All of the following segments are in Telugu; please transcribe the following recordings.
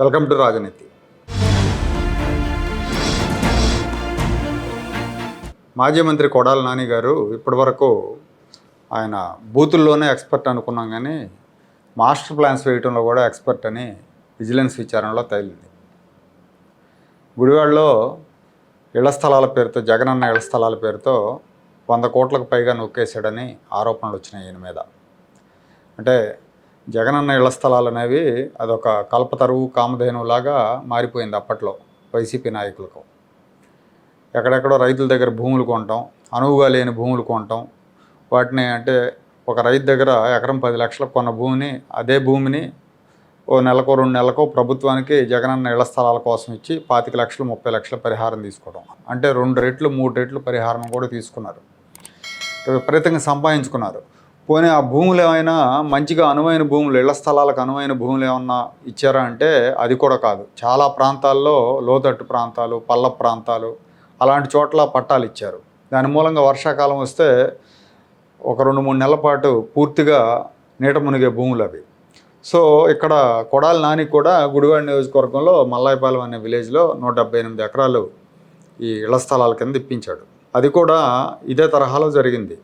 వెల్కమ్ టు రాజనీతి. మాజీ మంత్రి కొడాల నాని గారు ఇప్పటివరకు ఆయన బూతుల్లోనే ఎక్స్పర్ట్ అనుకున్నాం కానీ మాస్టర్ ప్లాన్స్ వేయటంలో కూడా ఎక్స్పర్ట్ అని విజిలెన్స్ విచారణలో తేలింది. గుడివాడలో ఇళ్ళ స్థలాల పేరుతో జగనన్న ఇళ్ళ స్థలాల పేరుతో వంద కోట్లకు పైగా నొక్కేశాడని ఆరోపణలు వచ్చినాయి ఈయన మీద. అంటే జగనన్న ఇళ్ళ స్థలాలు అనేవి అదొక కల్పతరువు కామధేనులాగా మారిపోయింది అప్పట్లో వైసీపీ నాయకులకు. ఎక్కడెక్కడో రైతుల దగ్గర భూములు కొనటం అనువుగా లేని భూములు కొనటం వాటిని అంటే ఒక రైతు దగ్గర ఎకరం పది లక్షలకు కొన్న భూమిని అదే భూమిని ఓ నెలకో రెండు నెలకో ప్రభుత్వానికి జగనన్న ఇళ్ళ స్థలాల కోసం ఇచ్చి పాతిక లక్షలు ముప్పై లక్షల పరిహారం తీసుకోవడం. అంటే రెండు రెట్లు మూడు రెట్లు పరిహారం కూడా తీసుకున్నారు. విపరీతంగా సంపాదించుకున్నారు. పోనీ ఆ భూములు ఏమైనా మంచిగా అనువైన భూములు ఇళ్ళ స్థలాలకు అనువైన భూములు ఏమన్నా ఇచ్చారా అంటే అది కూడా కాదు. చాలా ప్రాంతాల్లో లోతట్టు ప్రాంతాలు పల్ల ప్రాంతాలు అలాంటి చోట్ల పట్టాలు ఇచ్చారు. దాని మూలంగా వర్షాకాలం వస్తే ఒక రెండు మూడు నెలల పాటు పూర్తిగా నీట మునిగే భూములు అవి. సో ఇక్కడ కొడాలి నాని కూడా గుడివాడ నియోజకవర్గంలో మల్లాయపాలెం అనే విలేజ్లో నూట డెబ్బై ఎనిమిది ఎకరాలు ఈ ఇళ్ళ స్థలాల కింద ఇప్పించాడు. అది కూడా ఇదే తరహాలో జరిగింది.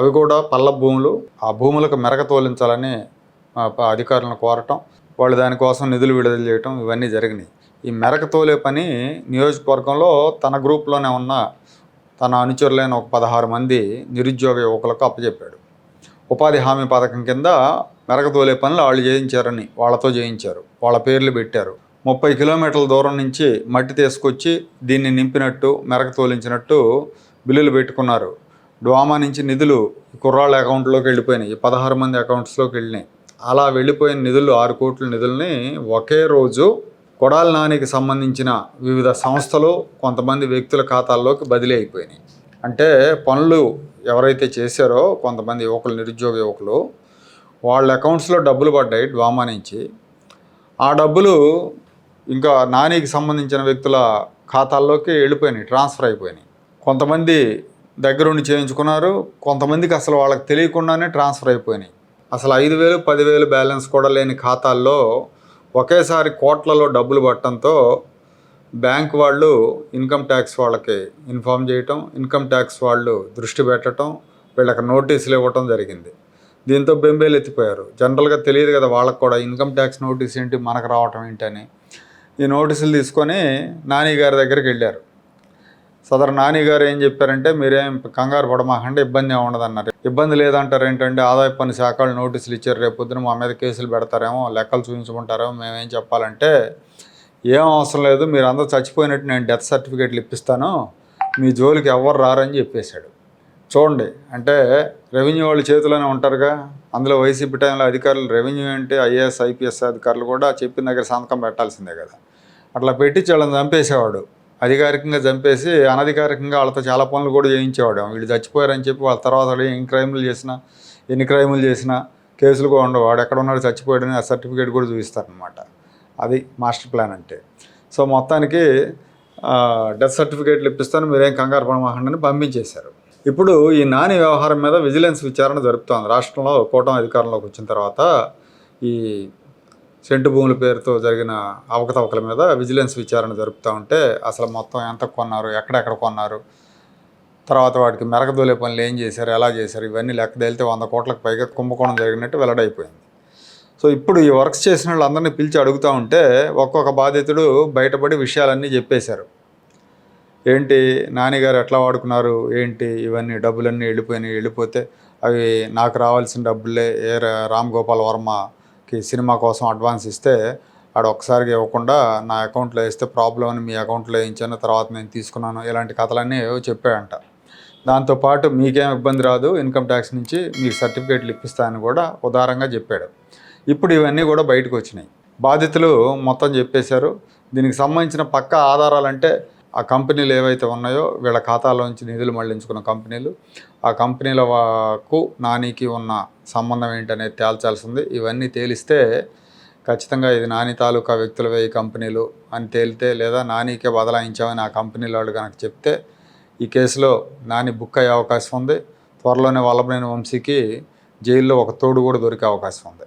అవి కూడా పల్ల భూములు. ఆ భూములకు మెరక తోలించాలని అధికారులను కోరటం వాళ్ళు దానికోసం నిధులు విడుదల చేయటం ఇవన్నీ జరిగినాయి. ఈ మెరక తోలే పని నియోజకవర్గంలో తన గ్రూప్లోనే ఉన్న తన అనుచరులైన ఒక పదహారు మంది నిరుద్యోగ యువకులకు అప్పచెప్పాడు ఉపాధి హామీ పథకం కింద మెరక తోలే పనులు వాళ్ళు చేయించారని వాళ్ళతో చేయించారు. వాళ్ళ పేర్లు పెట్టారు. ముప్పై కిలోమీటర్ల దూరం నుంచి మట్టి తీసుకొచ్చి దీన్ని నింపినట్టు మెరక తోలించినట్టు బిల్లులు పెట్టుకున్నారు. డ్వామా నుంచి నిధులు కుర్రాళ్ళ అకౌంట్లోకి వెళ్ళిపోయినాయి. ఈ పదహారు మంది అకౌంట్స్లోకి వెళ్ళినాయి. అలా వెళ్ళిపోయిన నిధులు ఆరు కోట్ల నిధుల్ని ఒకే రోజు కొడాల నానికి సంబంధించిన వివిధ సంస్థలు కొంతమంది వ్యక్తుల ఖాతాల్లోకి బదిలీ అయిపోయినాయి. అంటే పనులు ఎవరైతే చేశారో కొంతమంది యువకులు నిరుద్యోగ యువకులు వాళ్ళ అకౌంట్స్లో డబ్బులు పడ్డాయి డ్వామా నుంచి. ఆ డబ్బులు ఇంకా నానికి సంబంధించిన వ్యక్తుల ఖాతాల్లోకి వెళ్ళిపోయినాయి ట్రాన్స్ఫర్ అయిపోయినాయి. కొంతమంది దగ్గరుండి చేయించుకున్నారు. కొంతమందికి అసలు వాళ్ళకి తెలియకుండానే ట్రాన్స్ఫర్ అయిపోయినాయి. అసలు ఐదు వేలు పదివేలు బ్యాలెన్స్ కూడా లేని ఖాతాల్లో ఒకేసారి కోట్లలో డబ్బులు పట్టడంతో బ్యాంక్ వాళ్ళు ఇన్కమ్ ట్యాక్స్ వాళ్ళకి ఇన్ఫామ్ చేయటం ఇన్కమ్ ట్యాక్స్ వాళ్ళు దృష్టి పెట్టడం వీళ్ళకి నోటీసులు ఇవ్వటం జరిగింది. దీంతో బెంబేలు ఎత్తిపోయారు. జనరల్గా తెలియదు కదా వాళ్ళకి కూడా ఇన్కమ్ ట్యాక్స్ నోటీస్ ఏంటి మనకు రావటం ఏంటని ఈ నోటీసులు తీసుకొని నాని గారి దగ్గరికి వెళ్ళారు. సదరు నాని గారు ఏం చెప్పారంటే మీరేం కంగారు పడమాకండి ఇబ్బంది ఏమి ఉండదన్నారు ఇబ్బంది లేదంటారు ఏంటంటే ఆదాయ పన్ను శాఖలు నోటీసులు ఇచ్చారు రేపు మా మీద కేసులు పెడతారేమో లెక్కలు చూపించుకుంటారేమో మేమేం చెప్పాలంటే ఏం అవసరం లేదు మీరు అందరూ చచ్చిపోయినట్టు నేను డెత్ సర్టిఫికేట్లు ఇప్పిస్తాను మీ జోలికి ఎవరు రారని చెప్పేశాడు. చూడండి అంటే రెవెన్యూ వాళ్ళు చేతిలోనే ఉంటారుగా. అందులో వైసీపీ టైంలో అధికారులు రెవెన్యూ అంటే ఐఏఎస్ ఐపీఎస్ అధికారులు కూడా చెప్పిన దగ్గర సంతకం పెట్టాల్సిందే కదా. అట్లా పెట్టించి వాళ్ళని చంపేసేవాడు. అధికారికంగా చంపేసి అనధికారికంగా వాళ్ళతో చాలా పనులు కూడా చేయించేవాడు. వీళ్ళు చచ్చిపోయారని చెప్పి వాళ్ళ తర్వాత ఏం క్రైములు చేసినా ఎన్ని క్రైములు చేసినా కేసులు కూడా ఉండవు. వాడు ఎక్కడ ఉన్నాడు చచ్చిపోయాడని ఆ సర్టిఫికేట్ కూడా చూపిస్తారనమాట అది మాస్టర్ ప్లాన్ అంటే. సో మొత్తానికి డెత్ సర్టిఫికేట్లు ఇప్పిస్తాను మీరేం కంగారు పడమాకండి పంపించేశారు. ఇప్పుడు ఈ నాని వ్యవహారం మీద విజిలెన్స్ విచారణ జరుపుతోంది. రాష్ట్రంలో కూటమి అధికారంలోకి వచ్చిన తర్వాత ఈ సెంటు భూముల పేరుతో జరిగిన అవకతవకల మీద విజిలెన్స్ విచారణ జరుపుతూ ఉంటే అసలు మొత్తం ఎంత కొన్నారు ఎక్కడెక్కడ కొన్నారు తర్వాత వాటికి మెరకదోలే పనులు ఏం చేశారు ఎలా చేశారు ఇవన్నీ లెక్క తేలితే వంద కోట్లకు పైగా కుంభకోణం జరిగినట్టు వెల్లడైపోయింది. సో ఇప్పుడు ఈ వర్క్స్ చేసిన వాళ్ళందరినీ పిలిచి అడుగుతూ ఉంటే ఒక్కొక్క బాధితుడు బయటపడి విషయాలన్నీ చెప్పేశారు. ఏంటి నాన్నగారు ఎట్లా వాడుకున్నారు ఏంటి ఇవన్నీ డబ్బులన్నీ వెళ్ళిపోయినాయి వెళ్ళిపోతే అవి నాకు రావాల్సిన డబ్బులే ఏ రా- రామ్ గోపాల్ వర్మ సినిమా కోసం అడ్వాన్స్ ఇస్తే ఆడ ఒకసారిగా ఇవ్వకుండా నా అకౌంట్లో వేస్తే ప్రాబ్లం అని మీ అకౌంట్లో వేయించాను తర్వాత నేను తీసుకున్నాను ఇలాంటి కథలన్నీ ఏవో చెప్పాడంట దాంతోపాటు మీకేం ఇబ్బంది రాదు ఇన్కమ్ ట్యాక్స్ నుంచి మీకు సర్టిఫికేట్లు ఇప్పిస్తాయని కూడా ఉదారంగా చెప్పాడు. ఇప్పుడు ఇవన్నీ కూడా బయటకు వచ్చినాయి. బాధితులు మొత్తం చెప్పేశారు. దీనికి సంబంధించిన పక్క ఆధారాలంటే ఆ కంపెనీలు ఏవైతే ఉన్నాయో వీళ్ళ ఖాతాలోంచి నిధులు మళ్ళించుకున్న కంపెనీలు ఆ కంపెనీల నానికి ఉన్న సంబంధం ఏంటనేది తేల్చాల్సింది. ఇవన్నీ తేలిస్తే ఖచ్చితంగా ఇది నాని తాలూకా వ్యక్తులవే ఈ కంపెనీలు అని తేలితే లేదా నానికే బదలాయించామని ఆ కంపెనీల వాళ్ళు కనుక చెప్తే ఈ కేసులో నాని బుక్ అయ్యే అవకాశం ఉంది. త్వరలోనే వల్లభనేని వంశీకి జైల్లో ఒక తోడు కూడా దొరికే అవకాశం ఉంది.